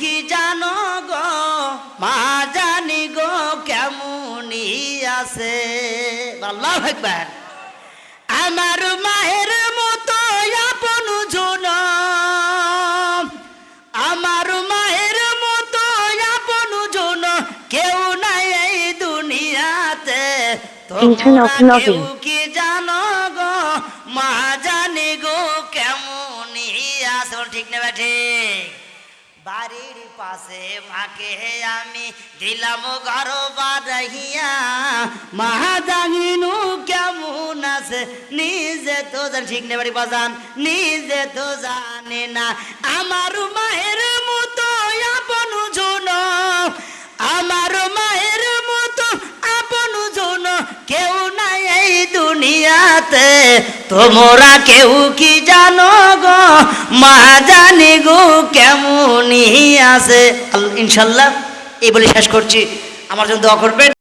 কি জানো গো? মা জানি গো কেমনই আছে। আল্লাহ একবার আমার মায়ের মতো আপন জন আমার মায়ের মতো আপন জন কেউ নাই এই দুনিয়াতে। কেউ কি জানো গো? মা জানি গো কেমন আছে। ঠিক নেবে ঠিক? বাড়ির পাশে মাকে আমি দিলাম ঘর বাড়াইয়া মা জানিনু কেমন আছে? নিজে তো জান, ঠিক নেই বাড়ি বাজান, নিজে তো জানে না। আমার মায়ের মতো আপন জন, আমার মায়ের মতো আপন জন কেউ নাই এই দুনিয়াতে। তোমরা কেউ কি জানো গো? মা জানি গো কেমনই আছে? ইনশাল্লাহ এই বলে শেষ করছি। আমার জন্য দোয়া করবেন।